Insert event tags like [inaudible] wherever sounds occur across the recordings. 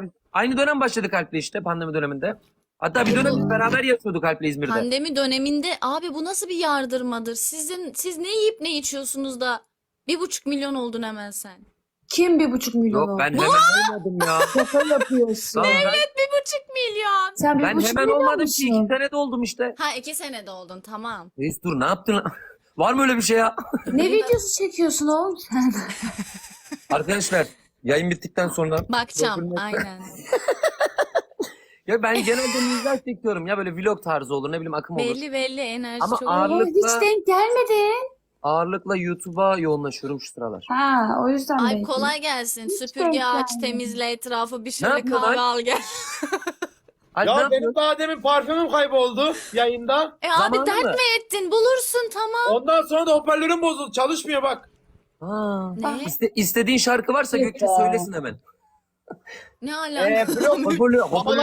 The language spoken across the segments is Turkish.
Tabii. Aynı dönem başladık Alp'le işte pandemi döneminde. Hatta bir dönem beraber yaşıyorduk Alp'le İzmir'de. Pandemi döneminde abi bu nasıl bir yardırmadır? Sizin siz ne yiyip ne içiyorsunuz da bir buçuk milyon oldun hemen sen. Kim bir buçuk milyon Yok oldu? ben hemen [laughs] olmadım ya. Şaka yapıyorsun. Ben, Bir buçuk milyon. Sen bir ben buçuk hemen milyon olmadım ki. musun? iki sene de oldum işte. Ha iki senede oldun tamam. Reis dur ne yaptın lan? [laughs] Var mı öyle bir şey ya? Ne videosu çekiyorsun oğlum sen? [laughs] Arkadaşlar yayın bittikten sonra Bakacağım aynen. [laughs] ya ben genelde mizah çekiyorum ya böyle vlog tarzı olur ne bileyim akım olur. Belli belli enerji Ama çok ağır- Oğlum hiç Ağırlıkla- denk gelmedi. Ağırlıkla YouTube'a yoğunlaşıyorum şu sıralar. Ha o yüzden Ay belki. kolay gelsin. Hiç Süpürge denk aç, gelmedi. temizle etrafı, bir şöyle yapıyorsun kahve Alp? al gel. [laughs] Ne Ya yapıyorsun? benim daha demin parfümüm kayboldu yayında. E abi Zamanı dert mı? mi ettin? Bulursun tamam. Ondan sonra da hoparlörüm bozuldu. Çalışmıyor bak. Ha. Ne? İste, istediğin şarkı varsa Yok Gökçe ya. söylesin hemen. [laughs] Ne Ee, alaka? blok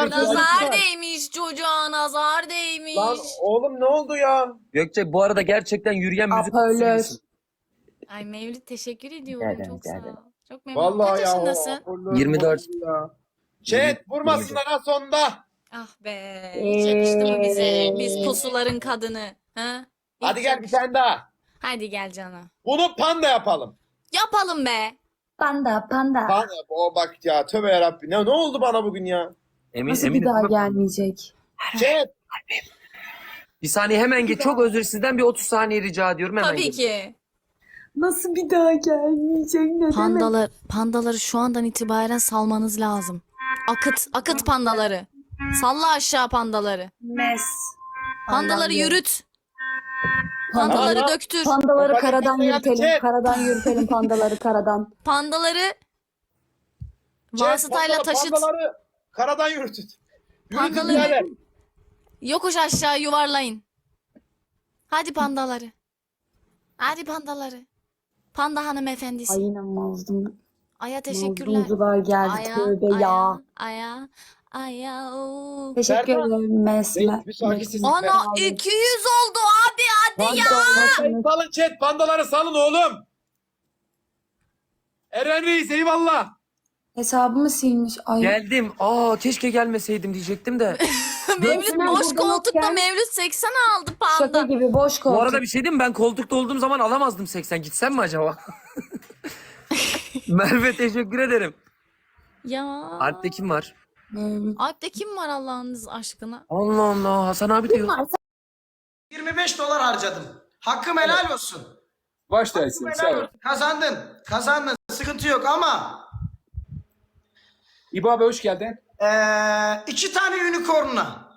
Nazar değmiş çocuğa, nazar değmiş. Lan oğlum ne oldu ya? Gökçe bu arada gerçekten yürüyen müzik Hoparlör. kutusu Ay Mevlüt teşekkür ediyorum. ederim, Çok rica sağ ederim. ol. Çok memnunum. Vallahi Kaç ya. yaşındasın? hoparlör 24. bozuldu ya. Chat vurmasınlar ha sonda. Ah be. Hiç yakıştı mı bize? Biz pusuların kadını. Ha? Hiç Hadi gel bir yakıştı. tane daha. Hadi gel canım. Bunu panda yapalım. Yapalım be. Panda panda. Panda. O bak ya tövbe yarabbim. Ne, ne oldu bana bugün ya? Emin, Nasıl emin bir daha gelmeyecek? Chat. Bir saniye hemen geç. Çok özür sizden bir 30 saniye rica ediyorum. Hemen Tabii gelin. ki. Nasıl bir daha gelmeyecek? Ne demek? Pandalar, pandaları şu andan itibaren salmanız lazım. Akıt, akıt pandaları. Salla aşağı pandaları. Mes. Pandaları yürüt. Pandaları- Pandaları döktür. Pandaları karadan yürütelim. çek. Karadan yürütelim pandaları karadan. [laughs] Pandaları Chat, vasıtayla panda- taşıt. Pandaları karadan yürütün. Yürütün Pandaları- birader. Yokuş aşağı yuvarlayın. Hadi pandaları. Hadi pandaları. Panda hanımefendisi. Ay inanmazdım. Aya teşekkürler. Mazlumcular geldi. Aya, Tövbe ya. aya, aya, aya. oo. Teşekkür Serkan. ederim Mes. Reis, Me- bir sakin Mes- sesini Ana Mes- 200 oldu abi hadi ya. Pandayı salın chat. Pandaları salın oğlum. Eren Reis eyvallah. Hesabımı silmiş. Ay. Geldim. Aa keşke gelmeseydim diyecektim de. [laughs] Mevlüt Hemen boş koltukta gel. Mevlüt 80 aldı Şaka panda. gibi boş koltuk. Bu arada bir şey diyeyim mi? Ben koltukta olduğum zaman alamazdım 80. Gitsem mi acaba? [laughs] Merve teşekkür ederim. Ya. Alp'te kim var? Mevlüt. Alp'te kim var Allah'ınız aşkına? Allah Allah Hasan abi diyor. 25 dolar harcadım. Hakkım helal olsun. Baş dersin. Helal olsun. Kazandın. Kazandın. Sıkıntı yok ama İbo abi hoş geldin. eee iki tane unicorn'la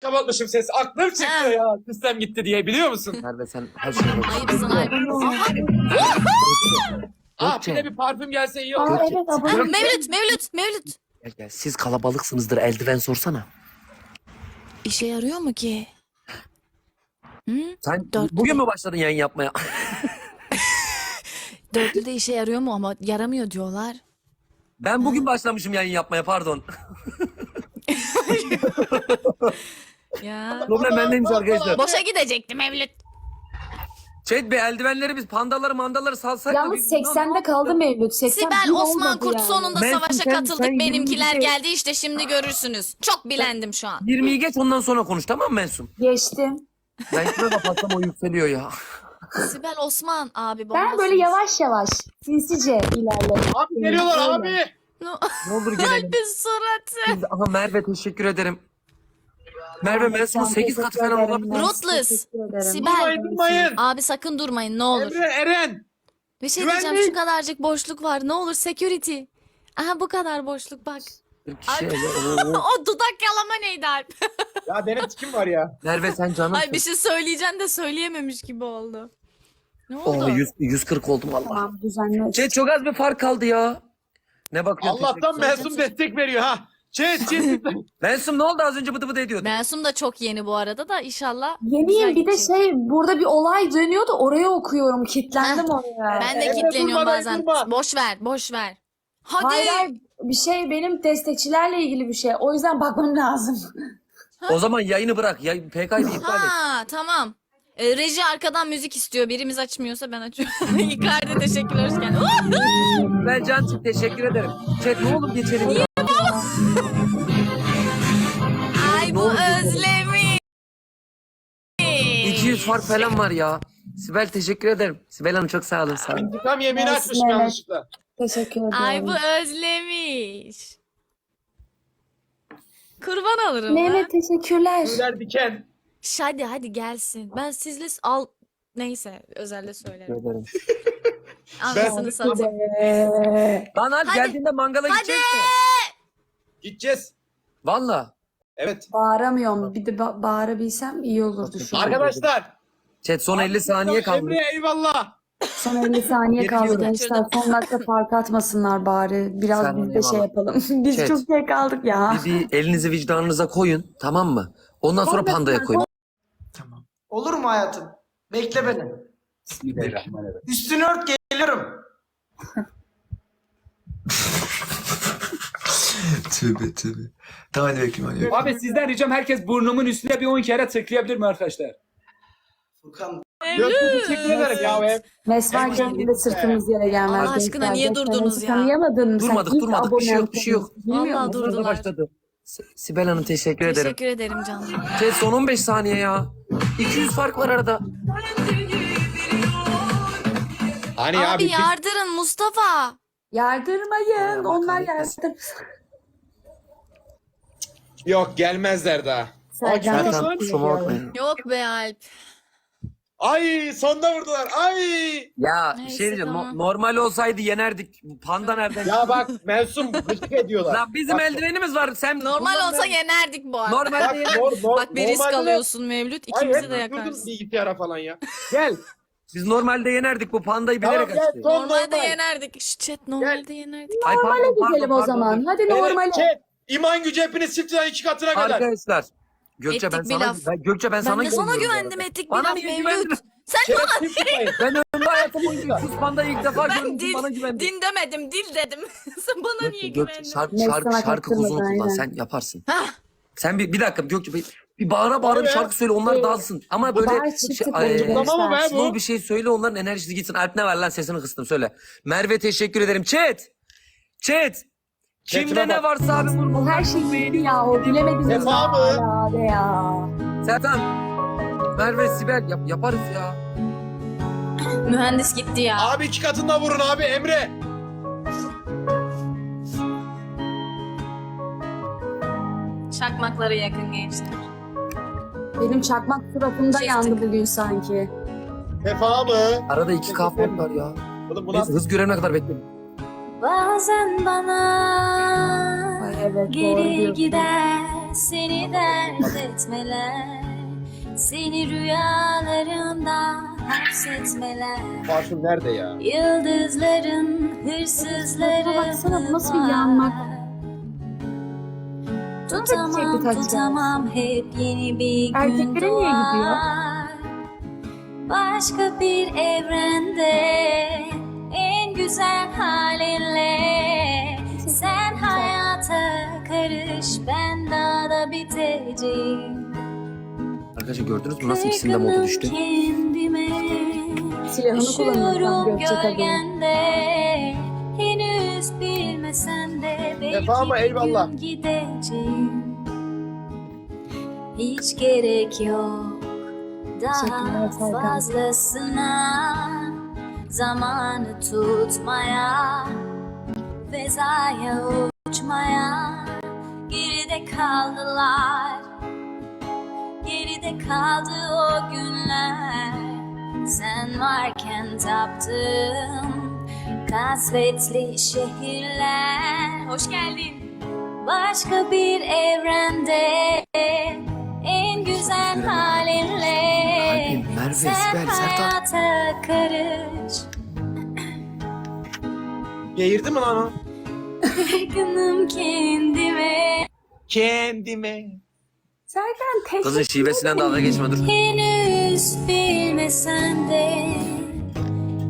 Kapatmışım ses. Aklım çıktı ya. Sistem gitti diye biliyor musun? Merve sen her bak. Ayıpsın ayıp. Ah Gökçe. bir de bir parfüm gelse iyi Aa olur. evet Ha. Mevlüt, Mevlüt, Mevlüt. Gel gel. Siz kalabalıksınızdır. Eldiven sorsana. İşe yarıyor mu ki? Hı? Sen Dört. bugün mü başladın yayın yapmaya? [laughs] [laughs] Dörtlü de işe yarıyor mu ama yaramıyor diyorlar. Ben bugün başlamışım yayın yapmaya pardon. [laughs] Ya. Problem bendeymiş arkadaşlar. Boşa gidecekti Mevlüt. Chat be eldivenleri biz pandaları mandaları salsak da Yalnız biz- 80'de kaldı Mevlüt. 80 Sibel Osman olmadı Kurt yani. sonunda Ben- savaşa sen- katıldık. sen Benimkiler yirmi bir şey- geldi işte şimdi görürsünüz. Çok bilendim şu an. 20'yi geç ondan sonra konuş tamam mı Mensum? Geçtim. Ben kime kapatsam o yükseliyor ya. Sibel Osman abi Ben bombasınız. böyle yavaş yavaş sinsice ilerledim. Abi geliyorlar Öyle. abi. Ne olur [laughs] gelelim. Bir suratı. Biz- Aha Merve teşekkür ederim. Merve Mensum'un Sen 8 katı falan olabilir. Ruthless. Sibel. Durmayın durmayın. Abi sakın durmayın ne olur. Emre Eren. Bir şey Güvenlik. diyeceğim şu kadarcık boşluk var. Ne olur security. Aha bu kadar boşluk bak. Oo. [laughs] o dudak yalama neydi Alp? [laughs] Ya benim tikim var ya. Merve sen canım. Ay bir şey söyleyeceğim de söyleyememiş gibi oldu. Ne oldu? Oh, 100, 140 oldum valla. Tamam düzenli. Chat çok az bir fark kaldı ya. Ne bakıyorsun? Allah'tan Mesum destek veriyor ha. Chat chat. [laughs] Mensum ne oldu az önce bıdı bıdı ediyordu. Mensum da çok yeni bu arada da inşallah. Yeniyim bir de şey burada bir olay dönüyordu oraya okuyorum. Kitlendim oraya. Ben de Emre, kitleniyorum durma, bazen. durma. Boş ver, boş ver. Hadi. Hayır hayır bir şey benim destekçilerle ilgili bir şey. O yüzden bakmam lazım. O zaman yayını bırak. Yayın, PK'yı iptal et. Ha, tamam. Ee, reji arkadan müzik istiyor. Birimiz açmıyorsa ben açıyorum. [laughs] Icardi teşekkürler hoş geldin. Ben Cancık teşekkür ederim. Chat ne olur geçelim ya. Fark falan var ya. Sibel teşekkür ederim. Sibel Hanım çok sağ olun. Sağ olun. İntikam yemeğini Olsun, açmışım evet. yanlışlıkla. Teşekkür ederim. Ay bu özlemiş. Kurban olurum Mehmet ben. teşekkürler. Tüyler diken. Şş, Hadi hadi gelsin. Ben sizle s- al neyse özelde söylerim. Anasını satayım. Ee, Lan Hadi. geldiğinde mangala Hadi. gideceğiz mi? Gideceğiz. Valla. Evet. bağıramıyorum. Bir de ba- bağırabilsem iyi olurdu şu an. Arkadaşlar. Chat son 50 saniye kaldı. Emre eyvallah. Son 50 saniye kaldı Yetiyorum. gençler. Son dakika fark atmasınlar bari. Biraz Sen biz de şey yapalım. [laughs] Biz Chat. çok şey kaldık ya. Bir, bir elinizi vicdanınıza koyun tamam mı? Ondan sonra pandaya koyun. Olur mu hayatım? Bekle beni. Bismillahirrahmanirrahim. Üstünü ört geliyorum. [laughs] [laughs] Tövbe tövbe. Tamam hadi bekliyorum. Abi sizden ricam herkes burnumun üstüne bir 10 kere tıklayabilir mi arkadaşlar? Furkan Gökçe teşekkür ederim ya. Ev. Mesvar Evet. geldiğinde sırtımız yere gelmez. Allah aşkına niye durdunuz ya? Tanıyamadın mı? Durmadık, durmadık. Bir şey yok, bir şey yok. dur. Durdular. başladı. Si- Sibel Hanım teşekkür ederim. Teşekkür ederim canım. Chat son 15 saniye ya. 200 fark var arada. Hani Abi abi. yardırın Mustafa. Yardırmayın. Allah Onlar kahretmesin. Yok gelmezler daha. Sercan Ay, kusura bakmayın. Yok be Alp. Ay sonda vurdular. Ay. Ya bir Neyse, şey diyeceğim. no- tamam. normal olsaydı yenerdik. Bu Panda nereden? Ya bak mensum gıcık ediyorlar. Lan bizim Bak, eldivenimiz var. Sen Normal olsa ben- yenerdik bu arada. Bak, Normalde nor- nor- Bak bir risk normalde de- alıyorsun Mevlüt. Ay, İkimizi de düşürdün yakarsın. bilgisayara falan ya. Gel. Biz normalde yenerdik. Bu pandayı Tamam, bilerek gel, açtı. son- Normalde normal. yenerdik. Şşt chat normalde yenerdik. Ay, pardon, Normale pardon, gidelim o pardon. zaman. Hadi Evet, normale. chat. İman gücü hepiniz çiftten iki katına kadar. Arkadaşlar. Gökçe ben bir sana laf. ben, Gökçe ben, Ben sana de sana güveniyorum güvendim ettik bir Bana laf niye Mevlüt. güvendin? Sen bana çift tutmayın. Ben [laughs] ömrümde hayatım boyunca 200 pandayı ilk defa ben gördüm. dil, Bana güvendin. din demedim dil dedim. [laughs] Sen bana niye Gökçe, güvendin? şarkı, Neyse, şarkı, sana şarkı kuzunu kullan. aynen. Sen yaparsın. Hah. Sen bir, bir dakika Gökçe bir, bir bağıra bağıra bir şarkı söyle onlar Ee, dağılsın. Ama böyle Bağır. Tamam mı be bu? slow bir şey söyle onların enerjisi gitsin. Alp ne var lan sesini kıstım söyle. Merve teşekkür ederim. Chat. Chat. Kimde ne varsa abi vurma. O her şeyi bildi ya. O bilemediniz Sefa mı? be ya. Sertan. Merve Sibel yap, yaparız ya. Mühendis gitti ya. Abi iki katında vurun abi Emre. Çakmaklara yakın gençler. Benim çakmak suratımda Çektik. yandı bugün sanki. Sefa mı? Arada iki kahve var ya. Oğlum bu Neyse, hız görene kadar bekleyin. Bazen bana Ay evet geri gider seni dert etmeler. Seni rüyalarında hapsetmeler. Parfüm nerede ya? Yıldızların hırsızları Baksana, bu nasıl bir yanmak? Tutamam tutamam hep yeni bir gün Erkeklere niye gidiyor? doğar. Başka bir evrende en güzel halinle sen hayata karış ben daha da biteceğim. Arkadaşlar gördünüz mü nasıl ikisinin de modu düştü? kendime Silahını kadın. gölgende Henüz bilmesen de belki mı? Eyvallah. gün gideceğim Hiç gerek yok daha fazlasına Zamanı tutmaya Fezaya uçmaya. Geride kaldılar Geride kaldı o günler. Sen varken taptım Kasvetli şehirler. Hoş geldin. Başka bir evrende En güzel halinle Sertan. hayata karış Geğirdi mi lan o? Yakınım kendime Kendime. Serkan teşekkür Kızın şivesinden dalga geçme dur. Henüz bilmesen de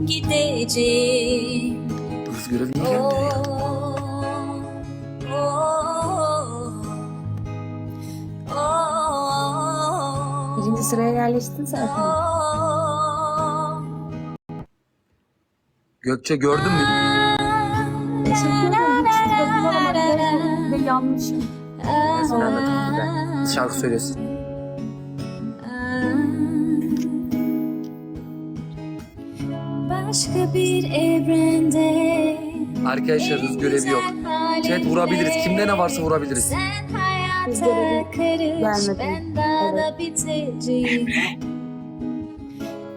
gideceğim. Hız görevi niye gelmiyor sıraya yerleştin zaten. Gökçe gördün mü? Teşekkür ederim. Hiç. Ben sana anlatayım güzel. Şarkı söylüyorsun. Başka bir evrende Arkadaşlar görevi yok. Chat vurabiliriz. Kimde ne varsa vurabiliriz. Sen görevi karış gelmedi. ben daha biteceğim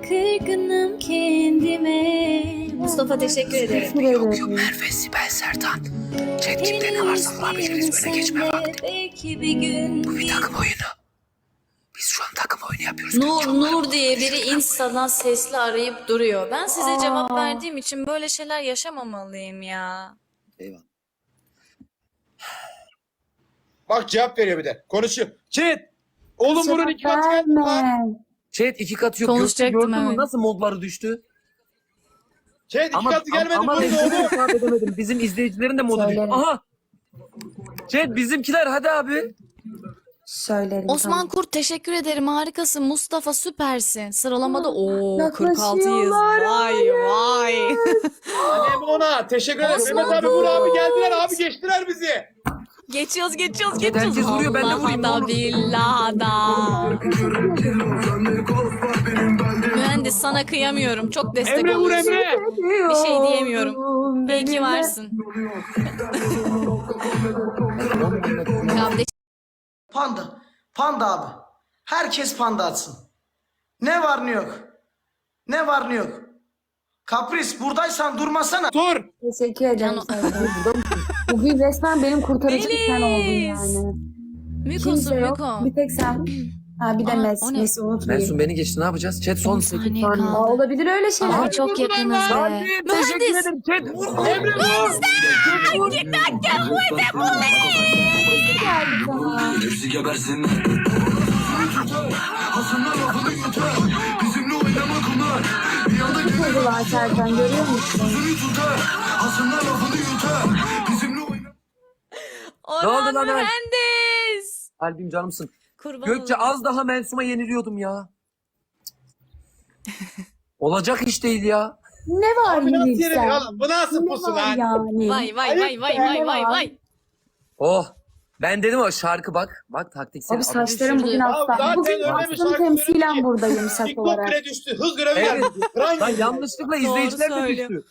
Kırgınım kendime Mustafa teşekkür ederim Teşekkür ederim. Merve, Sibel, Sertan. Chat kimde ne varsa vurabiliriz. Öne geçme vakti. Bir gün Bu bir takım oyunu. Biz şu an takım oyunu yapıyoruz. Nur Nur diye biri Insta'dan sesli arayıp duruyor. Ben size cevap verdiğim için böyle şeyler yaşamamalıyım ya. Eyvallah. Bak cevap veriyor bir de. Konuşuyor. Chat. Oğlum bunun iki katı geldi lan. Verme. Chat iki katı yok. Gökçe Konuşacaktım, gördün mü evet. nasıl modları düştü? Chat iki Ama, katı gelmedi ama bunun renkleri oğlum. hesap edemedim. Bizim izleyicilerin de modu düştü. Söylerim. Aha. Chat bizimkiler hadi abi. Söylerim. Osman Kurt teşekkür ederim harikasın. Mustafa süpersin. Sıralamada o 46'yız. yaklaşıyorlar, Vay vay. Annem ona. Teşekkür ederim. Mehmet abi vur abi geldiler abi geçtiler bizi. Geçiyoruz geçiyoruz geçiyoruz. herkes vuruyor, ben de vurayım, olur. da billahi da. Mühendis sana kıyamıyorum. Çok destek Emre vur oluyorsun. Emre. Bir şey diyemiyorum. İyi ki varsın. Kardeş Panda. Panda abi. Herkes panda atsın. Ne var ne yok. Ne var ne yok. Kapris buradaysan durmasana. Dur. Teşekkür ederim. Bugün resmen benim kurtarıcı bir sen oldun yani. Miko'sun Kimse yok. Miko. Bir tek sen. Ha bir de Aa, Mes. o ne? Mes'i unutmayın. Mensun beni geçti ne yapacağız? Chat son 10 8 saniye saniye. Aa, kaldı. olabilir öyle şeyler. Ama çok yakınız be. Mühendis. chat. Emre vur. Hepsi gebersin. Aslında lafını yutar. Kızılar Serkan görüyor musun? Ne oldu Orhan lan? Mühendis. Kalbim canımsın. Kurban Gökçe olayım. az daha Mensum'a yeniliyordum ya. Olacak iş değil ya. Ne var Bu nasıl yeri oğlum? Bu nasıl Ne pusu var lan? yani? Vay vay vay vay vay vay vay. Oh. Ben dedim o şarkı bak. Bak taktiksel. Abi saçlarım bugün aslan. Bugün şarkı temsilen buradayım saç TikTok olarak. bile düştü. Hız görevi Evet. Lan yanlışlıkla izleyiciler de düştü.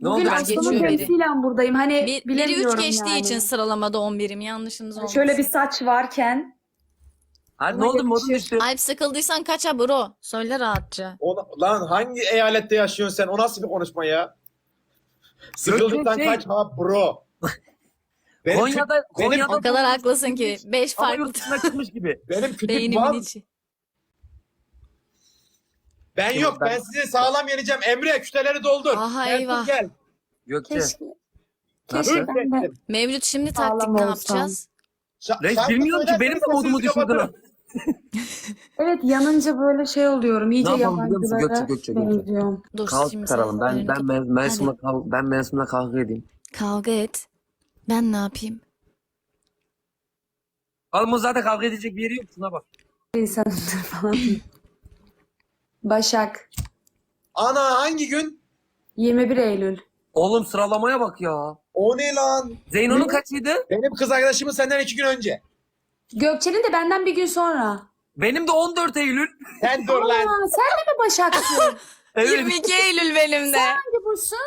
ne oldu Bugün aslında biri. temsilen buradayım. Hani Bir, biri bilemiyorum 3 geçtiği yani. için sıralamada 11'im yanlışınız olmasın. Şöyle bir saç varken Hadi ne oldu modun düştü. Alp sıkıldıysan kaça bro? Söyle rahatça. Ona- lan hangi eyalette yaşıyorsun sen? O nasıl bir konuşma ya? Sıkıldıktan şey- kaç ha bro. [laughs] Benim, Konya'da, benim- Konya'da O kadar haklısın ki 5 Ama farklı yurt dışına çıkmış gibi. [laughs] benim kütük beynimin var. içi. Ben yok. Ben sizi sağlam yeneceğim. Emre küteleri doldur. Aha, Ertuğrul eyvah. Gel. Gökçe. keşke Nasıl? keşke ben de Mevlüt şimdi taktik Sağlam ne olsam. yapacağız? Şa- Reis şarkı bilmiyorum ki benim de söylerseniz modumu düşürdüler. kapatırım. [laughs] Evet yanınca böyle şey oluyorum. İyice Ne yapalım biliyor musun? yabancılara Gökçe, Gökçe, Gökçe. benziyorum. Dur Kavga şimdi çıkaralım. Ben ben Mensum'la kav- ben Mensum'la kavga edeyim. Kavga et. Ben ne yapayım? Oğlum o zaten kavga edecek bir yeri yok. Şuna bak. İnsanımdır falan. Başak. Ana hangi gün? 21 Eylül. Oğlum sıralamaya bak ya. O ne lan? Zeyno'nun kaçıydı? Benim kız arkadaşımın senden iki gün önce. Gökçe'nin de benden bir gün sonra. Benim de 14 Eylül. Sen dur lan. Sen de mi Başak'sın? [laughs] Evet. 22 Eylül benim de. Hangi bursun?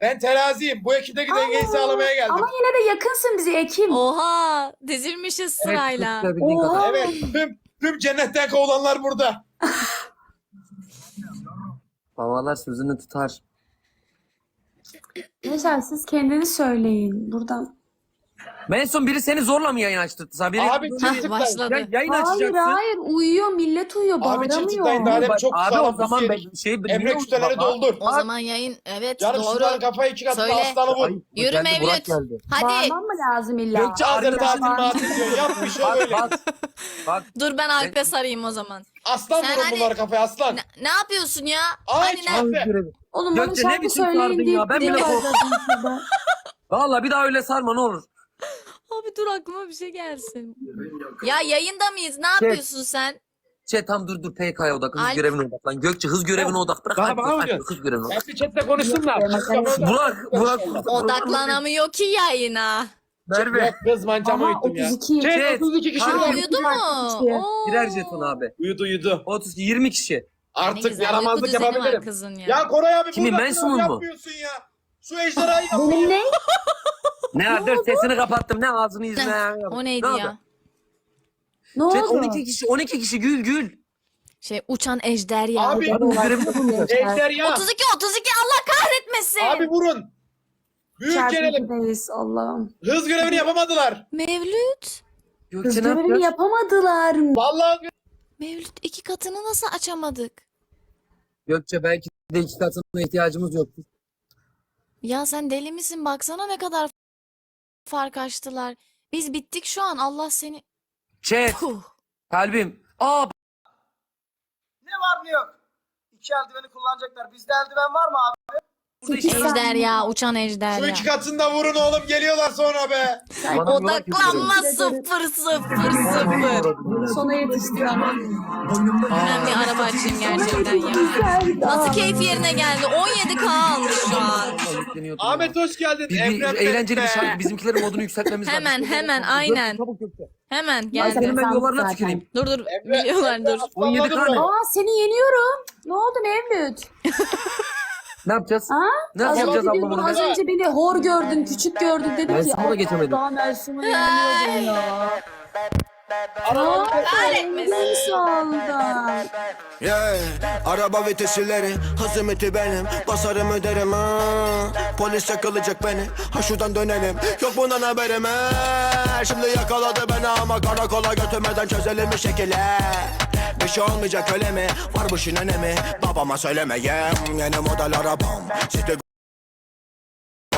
Ben teraziyim. Bu ekipteki dengeyi sağlamaya geldim. Ama yine de yakınsın bize Ekim. Oha dizilmişiz sırayla. Oha. Evet. Tüm, tüm cennetten kovulanlar burada. [laughs] Babalar sözünü tutar. Mesela siz kendiniz söyleyin. Buradan. Mensum biri seni zorla mı yayın açtırdı? Sen biri... Abi çık başladı. Ya, yayın Hayır açacaksın. hayır uyuyor millet uyuyor Abi çıktıklayın daha çok Abi sağlam o zaman ben şey... Emre niye küteleri baba? doldur. O zaman yayın evet Yarın doğru. şunların kafayı iki katına Söyle. aslanı vur. Ay, Yürü geldi, Burak Mevlüt. geldi. Hadi Bağırmam mı lazım illa? Gökçe Hazır tatil var. matil diyor. Yap bir şey Bak öyle. bak. Bak. dur ben Alp'e sarayım o zaman. Aslan Sen vurun hani- bunları kafaya aslan. Ne, ne yapıyorsun ya? Ay, Hani ne? görevi. Oğlum bana Gökçe, ne şarkı biçim söyleyin sardın deyip ya? Ben bile duruyor korktum. Valla bir daha öyle sarma ne olur. Dur aklıma bir şey gelsin. Ya yayında mıyız? Ne yapıyorsun sen? Şey tam dur dur PK'ya odak. Hız Alp. görevine odak lan. Gökçe hız görevine odak. Bırak Bana Alp, bana mı Alp, diyorsun? hız görevine odak. Ben bir chatle konuşsunlar. Burak, Burak. Odaklanamıyor ki yayına. Merve. Yok kız mancamı Ama uyuttum ya. 32. Chat Chat. 32 kişi Ha, var. Uyudu mu? Oo. Birer jeton abi. Uyudu uyudu. 30 20 kişi. Ne Artık güzel uyku yaramazlık düzeni var yapabilirim. kızın ya. Ya Koray abi Kimi, burada Manson sınav mu? yapmıyorsun ya. Şu ejderhayı yap. Benim [laughs] ne? Ne dur sesini kapattım. Ne ağzını yüzüne. ya. O neydi Ne ya? Ne oldu? 12 kişi 12 kişi gül gül. Şey uçan ejder ya. Abi Hız ejderha. 32 32 Allah kahretmesin. Abi vurun. Büyük gelelim. Allah'ım. Hız görevini yapamadılar. Mevlüt. Ne görevini yapamadılar. Vallahi Mevlüt iki katını nasıl açamadık? Gökçe belki de iki katına ihtiyacımız yoktu. Ya sen deli misin? Baksana ne kadar fark açtılar. Biz bittik şu an. Allah seni... Chat Puh. kalbim. Aa Ne var ne yok? İki eldiveni kullanacaklar. Bizde eldiven var mı abi? Burada işte. Ejder ya. Uçan ejder şu ya. iki katında vurun oğlum geliyorlar sonra be. Bana yola Odaklanma gidiyorum. sıfır sıfır sıfır. Sona yetişti ama. Ben bir araba açayım gerçekten ya. Nasıl keyif yerine geldi? 17K almış şu an. Yükleniyordum Ahmet hoş geldin. Bir, bir Emre eğlenceli bir şarkı. Bizimkilerin modunu yükseltmemiz lazım. Hemen, hemen, aynen. Hemen Ay geldi. senin ben yollarına tüküreyim. Dur dur. Emre- Biliyorlar dur. 17 Vallahi tane. buraya. Aa seni yeniyorum. Ne oldu Mevlüt? Ne yapacağız? Ha? Ne Az yapacağız önce, bunu? az önce beni hor gördün, küçük gördün dedim Ben ki. sana da geçemedim. Daha Mersun'u yeniyordun ya. Araba Kahretmesin. Sağlıdan. Yeah. Araba vitesileri Hazımeti benim Basarım öderim ha. Polis yakalayacak beni Ha şuradan dönelim Yok bundan haberim ha. Şimdi yakaladı beni ama karakola götürmeden çözelim bir şekilde bir şey olmayacak öyle mi? Var bu işin önemi Babama söylemeyeyim Yeni model arabam Sizde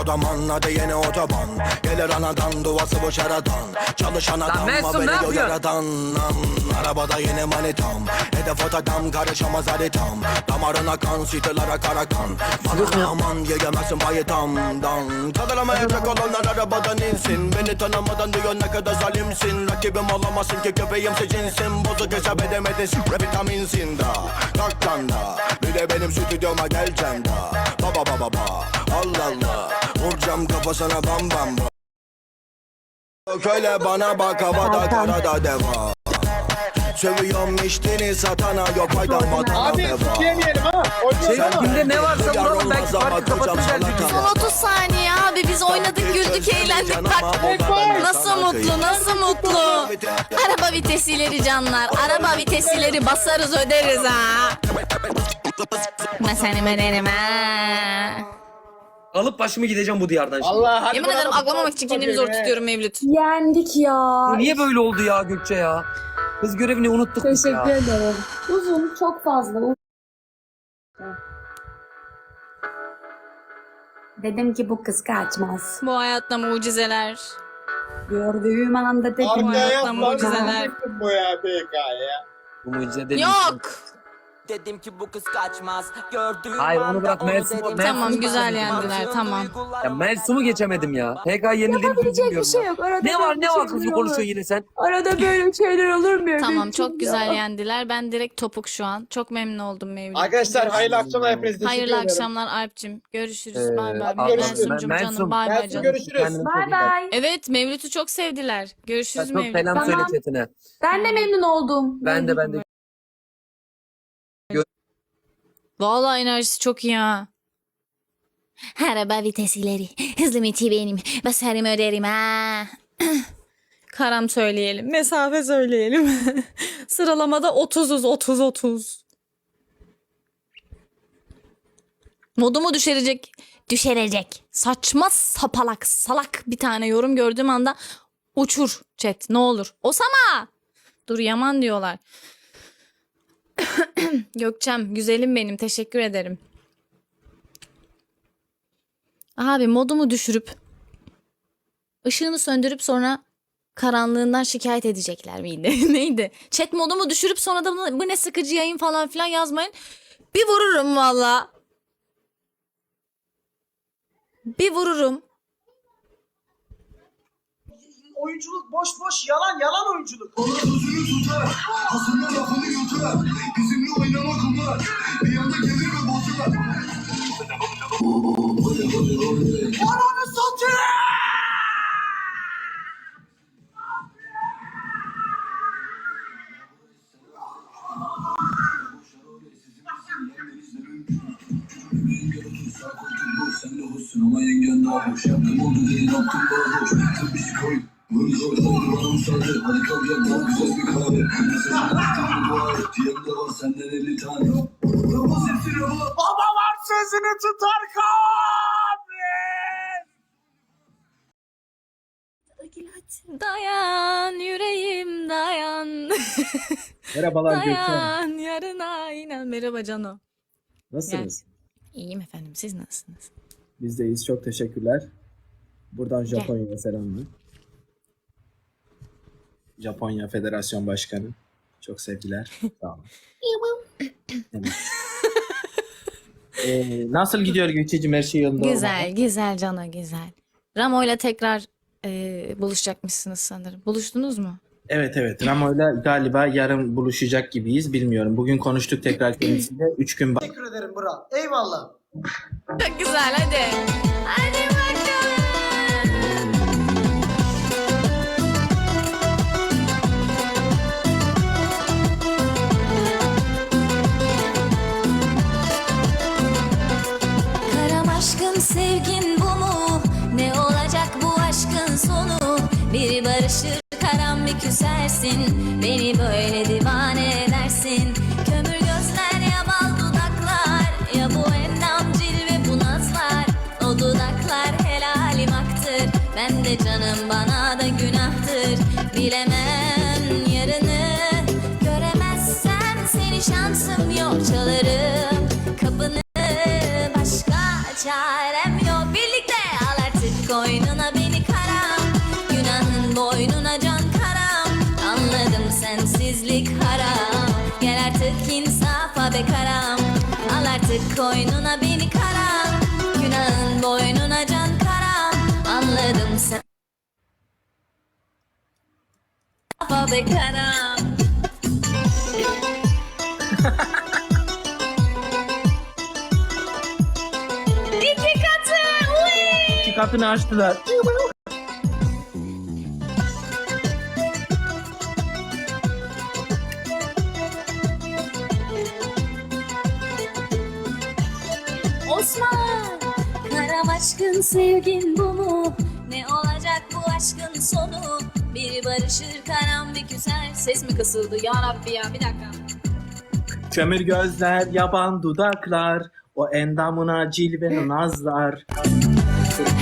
Odaman hadi yeni otoban Gelir anadan duası bu şaradan Çalışan adam Mesut, ne haberi yok yapıyorsun? yaradan Am, Arabada yeni manitam Hedef otadan karışamaz haritam Damarına kan sitelere kara kan Bana aman yiyemezsin bayitamdan Kadıramayacak olanlar arabadan insin. Beni tanımadan diyor ne kadar zalimsin. Rakibim olamazsın ki köpeğim seçinsin Bozuk hesap edemedin vitaminsin da. Kalk da. Bir de benim stüdyoma geleceksin da. Baba baba baba Allah Allah Vuracağım kafasına bam bam bam Öyle bana bak havada karada deva Sövüyorum içtiğini satana yok faydan vatana Abi deva diyemeyelim ha. Ama. günde ne varsa vuralım belki farkı. Son 30 saniye abi biz oynadık güldük eğlendik bak. Nasıl mutlu nasıl mutlu. Araba vitesileri canlar. Araba vitesileri basarız öderiz ha. Seni öderim ha. Alıp başımı gideceğim bu diyardan şimdi. Allah hadi Yemin bana ederim bak- aklamamak için kendimi zor tutuyorum Mevlüt. Yendik ya. Niye böyle oldu ya Gökçe ya? Kız görevini unuttuk biz ya. Teşekkür ederim. Uzun, çok fazla. Dedim ki bu kız kaçmaz. Bu hayatta mucizeler. Gördüğüm anda dedim. Arkaya Hayatta yapma. mucizeler. Bu ya BK ya. Bu mucize değil. Yok. Dedim ki bu kız kaçmaz. Gördüğüm Hayır, onu bırak, Mersin- dedim. Mersin- Tamam güzel yendiler tamam. Ya Melsum'u geçemedim ya. PK yenildiğimi Yapabilecek bir bilmiyorum şey ya. yok. Arada Ne var ne var şeyler kızı olur. konuşuyorsun yine sen? Arada böyle şeyler olur mu? Tamam çok güzel yendiler. Ben direkt topuk şu an. Çok memnun oldum Mevlüt. Arkadaşlar hayırlı akşamlar hepinize teşekkür Hayırlı ederim. akşamlar Alp'cim. Görüşürüz. Ee, bay bay. abi, ben- canım. Bay bay canım. görüşürüz. Kendine çok Bay iyi bak. bay. Evet Mevlüt'ü çok sevdiler. Görüşürüz Çok Mevlüt. selam Tamam. söyle chatine. Ben de memnun oldum. Ben de ben de. Vallahi enerjisi çok iyi ha. Araba vitesileri. Hızlı miti benim. Basarım öderim ha. [clears throat] Karam söyleyelim. Mesafe söyleyelim. [laughs] Sıralamada 30'uz 30 30. Modumu düşürecek. Düşürecek. Saçma sapalak salak bir tane yorum gördüğüm anda uçur chat ne olur. Osama. Dur Yaman diyorlar. [coughs] Gökçem güzelim benim teşekkür ederim. Abi modumu düşürüp ışığını söndürüp sonra karanlığından şikayet edecekler miydi? [laughs] Neydi? Chat modumu düşürüp sonra da bu ne sıkıcı yayın falan filan yazmayın. Bir vururum valla. Bir vururum. Oyunculuk boş boş yalan yalan oyunculuk. Sözünü tutar, aslında lafını yutar. Bizimle Dayan yüreğim dayan. [laughs] Merhabalar dayan yarına inan. Merhaba Cano. Nasılsınız? İyiyim efendim siz nasılsınız? Biz de iyiyiz. Çok teşekkürler. Buradan Gel. Japonya'ya selamlar. Japonya Federasyon Başkanı. Çok sevgiler. Sağ olun. [laughs] Evet. Ee, nasıl gidiyor Gökçe'cim her şey yolunda? Güzel güzel Cano güzel. Ramo'yla tekrar e, buluşacakmışsınız sanırım. Buluştunuz mu? Evet evet. Ramo'yla galiba yarın buluşacak gibiyiz. Bilmiyorum. Bugün konuştuk tekrar kendisiyle. Üç gün Teşekkür ederim bro. Eyvallah. Çok güzel hadi. Hadi bakalım. Karam aşkın sevgin Bir barışır karam bir küsersin. Beni böyle divane edersin. Kömür gözler ya bal dudaklar Ya bu endam cilve bu nazlar. O dudaklar helalim aktır. Ben de canım koynuna beni karam Günahın boynuna can karam Anladım sen Insafa be karam İki katı uy! İki kapını açtılar. Karam aşkın sevgin bu mu? Ne olacak bu aşkın sonu? Biri barışır karam bir küser Ses mi kısıldı ya Rabbi ya bir dakika Kömür gözler, yaban dudaklar, o endamına cilve nazlar.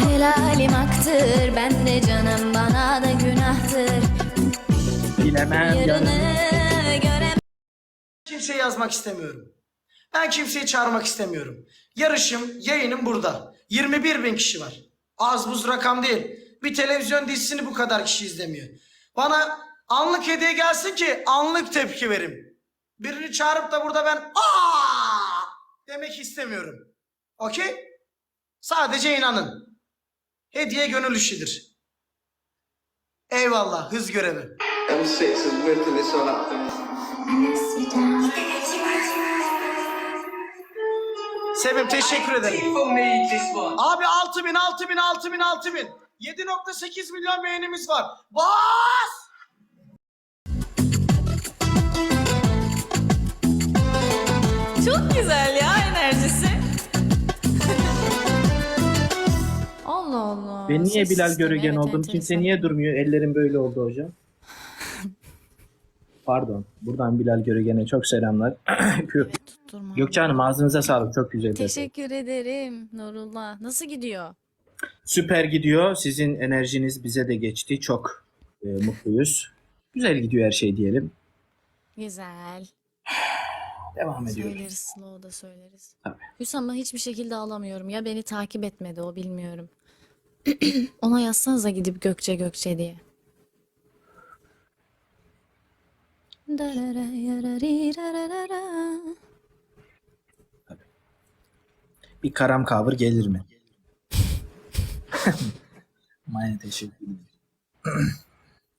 Helalim aktır ben de canım bana da günahtır Bilemem Yarını yarın. göremem Kimseye yazmak istemiyorum. Ben kimseyi çağırmak istemiyorum. Yarışım, yayınım burada. 21 bin kişi var. Az buz rakam değil. Bir televizyon dizisini bu kadar kişi izlemiyor. Bana anlık hediye gelsin ki anlık tepki verim. Birini çağırıp da burada ben aa demek istemiyorum. Okey? Sadece inanın. Hediye gönül işidir. Eyvallah hız görevi. M6 Sevim teşekkür ederim. Abi 6000 6000 6000 6000 7.8 milyon beğenimiz var. Bas! Çok güzel ya enerjisi Allah Allah Ben niye Bilal evet, oldum? Kimse niye durmuyor? Ellerim böyle oldu hocam. Pardon. Buradan Bilal Göregen'e çok selamlar. [coughs] Tutturma. Gökçe Hanım ağzınıza sağlık. Çok güzel. Teşekkür ederim Nurullah. Nasıl gidiyor? Süper gidiyor. Sizin enerjiniz bize de geçti. Çok e, mutluyuz. Güzel gidiyor her şey diyelim. Güzel. [sighs] Devam ediyoruz. Söyleriz slow'da söyleriz. Tabii. Hüsam'ı hiçbir şekilde alamıyorum. Ya beni takip etmedi o bilmiyorum. [clears throat] Ona yazsanıza gidip Gökçe Gökçe diye. Bir karam kavur gelir mi? Maya teşekkür ederim.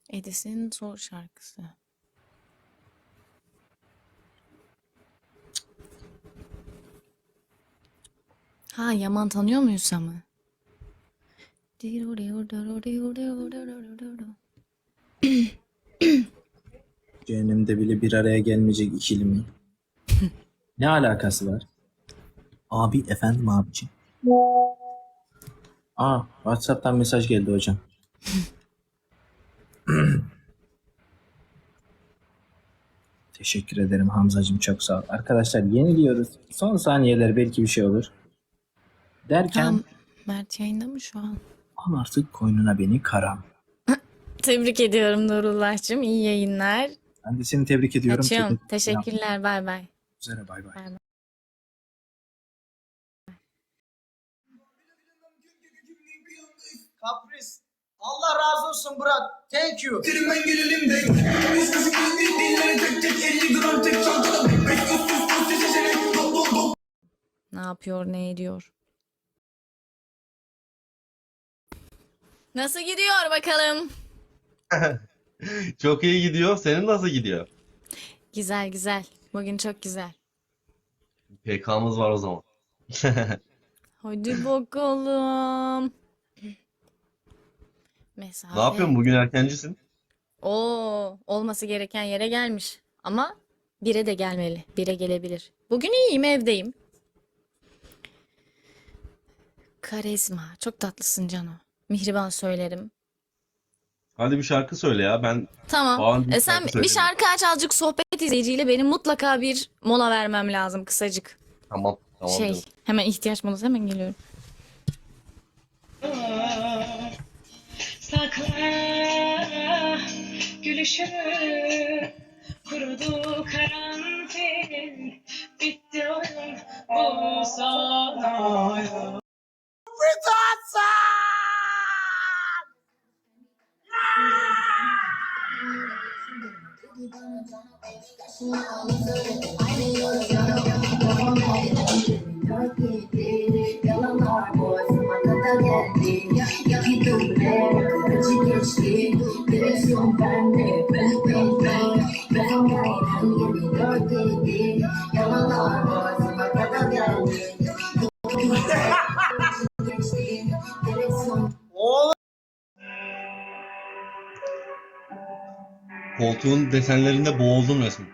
Edis'in zor şarkısı. Ha Yaman tanıyor muyuz Sam'ı? Cehennemde bile bir araya gelmeyecek ikili mi? [laughs] ne alakası var? Abi efendim abicim. Aa WhatsApp'tan mesaj geldi hocam. [laughs] Teşekkür ederim Hamzacığım çok sağ ol. Arkadaşlar yeniliyoruz. Son saniyeler belki bir şey olur. Derken Tam Mert yayında mı şu an? al artık koynuna beni karam. [laughs] Tebrik ediyorum Nurullah'cığım. İyi yayınlar. Ben de seni tebrik ediyorum. Açıyorum. Çok- Teşekkürler. Bay bay. Üzere bay bay. Kapris. Allah razı olsun Burak. Thank you. Ne yapıyor, ne ediyor? Nasıl gidiyor bakalım? [laughs] [laughs] Çok iyi gidiyor. Senin nasıl gidiyor? Güzel güzel. Bugün çok güzel. PK'mız var o zaman. [laughs] Hadi bakalım. Mesafe. Ne yapıyorsun? Bugün erkencisin. Oo, olması gereken yere gelmiş. Ama bire de gelmeli. Bire gelebilir. Bugün iyiyim, evdeyim. Karizma. Çok tatlısın Cano. Mihriban söylerim. Hadi bir şarkı söyle ya. Ben Tamam. E sen şarkı bir söyleyeyim. şarkı aç azıcık sohbet izleyiciyle benim mutlaka bir mola vermem lazım kısacık. tamam. Tamam şey, canım. hemen ihtiyaç molası hemen geliyorum. Sakla gülüşünü desenlerinde boğuldum resmen.